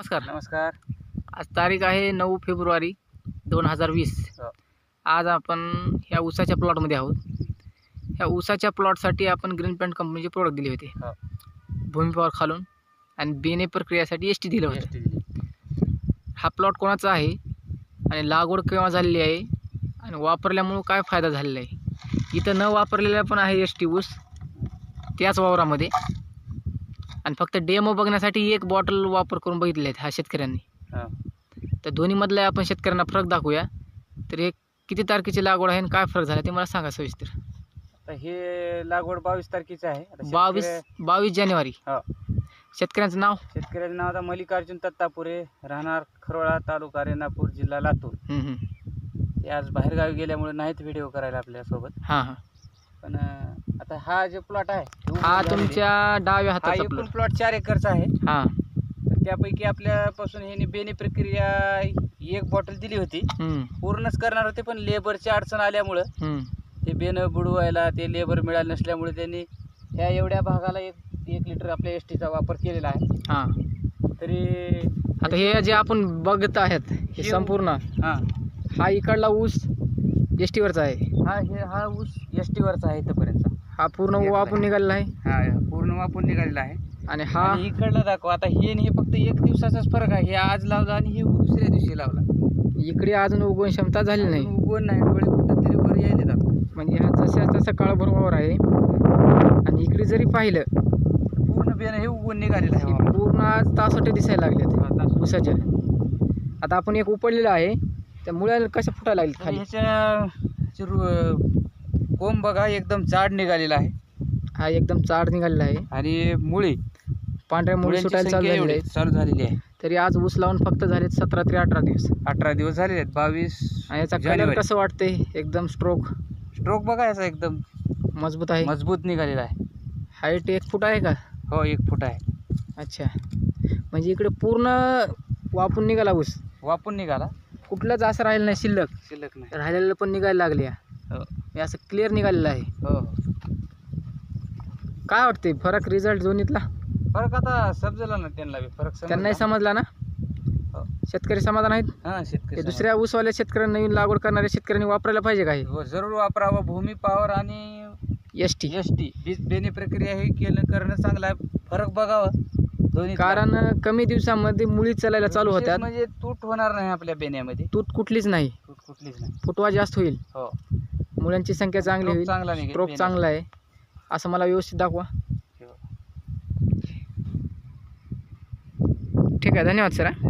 नमस्कार. नमस्कार. आज तारीख आहे नऊ फेब्रुवारी दोन हजार वीस. हो. आज आपण ह्या ऊसाच्या प्लॉटमध्ये आहोत. ह्या ऊसाच्या प्लॉटसाठी आपण ग्रीन पॅन्ट कंपनीचे प्रोडक्ट दिले होते. हो. भूमी पॉवर खालून आणि बेने प्रक्रियासाठी एस टी दिलं होतं. हा प्लॉट कोणाचा आहे? आणि लागवड केव्हा झालेली आहे? आणि वापरल्यामुळं काय फायदा झालेला आहे? इथं न वापरलेला पण आहे एस टी ऊस. त्याच वावरामध्ये. आणि फक्त डेमो बघण्यासाठी एक बॉटल वापर करून बघितले आहेत ह्या शेतकऱ्यांनी. तर दोन्हीमधला आपण शेतकऱ्यांना फरक दाखवूया. तर हे किती तारखेची लागवड आहे आणि काय फरक झाला ते मला सांगा सविस्तर. हे लागवड बावीस तारखेची आहे. बावीस बावीस जानेवारी. हो. शेतकऱ्यांचं नाव? शेतकऱ्याचं नाव आता मल्लिकार्जुन दत्तापुरे राहणार खरोळा तालुका रेणापूर जिल्हा लातूर. ते आज बाहेरगावी गेल्यामुळे नाहीत व्हिडिओ करायला आपल्यासोबत. हां हां. पण अं, आता हा जो प्लॉट आहे हा. तुमच्या डाव्या हा हाताचा एकूण प्लॉट प्लॉट चार एकरचा आहे. हां. तर त्यापैकी आपल्यापासून ह्याने बेनी प्रक्रिया एक बॉटल दिली होती. हम्म, पूर्णच करणार होते पण लेबरची अडचण आल्यामुळं हम्म. ते बेन बुडवायला ते लेबर मिळालं नसल्यामुळे त्यांनी ह्या एवढ्या भागाला एक एक लिटर आपल्या एस टीचा वापर केलेला आहे. हां. तरी आता हे जे आपण बघत आहेत हे हे- संपूर्ण हां. हा इकडला ऊस एस टीवरचा आहे. हा हे हा ऊस एस टीवरचा आहे इथंपर्यंतचा हा पूर्ण घेतलाय. वापून निघालेला आहे? हा पूर्ण वापरून निघालेला आहे. आणि हा? आणि इकडला दाखव आता हे आणि हे फक्त एक दिवसाचाच फरक आहे. हे आज लावला आणि हे दुसऱ्या दिवशी लावला. इकडे अजून उगवण क्षमता झाली नाही. अजून उगवण नाही. डोळे कुठं तरी वर यायले दाखव म्हणजे हा जशा तसा काळभर वावर आहे. आणि इकडे जरी पाहिलं पूर्ण बेन हे उगवून निघालेलं आहे. की. पूर्ण आज तासोटे दिसायला लागलेत ऊसाच्या आता आपण एक उपडलेला आहे. त्या मुळ्याला कशा फुटायला लागले खाली? ह्याच्या कोंब बघा एकदम जाड निघालेला आहे. हा एकदम चाड निघालेला आहे. आणि मुळी. पांढऱ्या मुळी मुळ्यांची सुटायला चालू संख्या झालेली एवढी आहेत चालू झालेली आहे. तरी आज ऊस लावून फक्त झालेत सतरा ते अठरा दिवस. अठरा दिवस झालेले आहेत बावीस आणि याचा कलर जानेवारी. कसं वाटतंय? एकदम स्ट्रोक स्ट्रोक बघा याचा एकदम. मजबूत आहे. मजबूत निघालेला आहे. हाईट एक फूट आहे का? हो एक फूट आहे. अच्छा. म्हणजे इकडे पूर्ण वापून निघाला ऊस. वापून निघाला. कुठलंच असं राहिलं नाही शिल्लक. शिल्लक नाही. राहिलेलं पण निघायला लागले. हो. हे असं क्लिअर निघालेलं आहे. हो. काय वाटते फरक रिझल्ट दोन्हीतला फरक आता समजला ना त्यांना बी. फरक समजला. त्यांनाही समजला ना? हो. शेतकरी समाधान आहेत? हा शेतकरी दुसऱ्या ऊसवाल्या शेतकऱ्यांना नवीन लागवड करणाऱ्या शेतकऱ्यांनी वापरायला पाहिजे काही. हो? जरूर वापरावं. भूमी पॉवर आणि एस टी एस टी बीज बेनी प्रक्रिया हे केलं करणं चांगलं आहे. फरक बघावं. दोन्ही कारण कमी दिवसामध्ये मुळी चालायला चालू होत्यात म्हणजे तूट होणार नाही आपल्या बेण्यामध्ये. तूट कुठलीच नाही. तूट कुठलीच नाही. फुटवा जास्त होईल. हो. मुलांची संख्या चांगली Stroke होईल. चांगला निघेल स्ट्रोक बेण्याचा. चांगला आहे. असं मला व्यवस्थित दाखवा. हो. ठीक आहे धन्यवाद सर हा.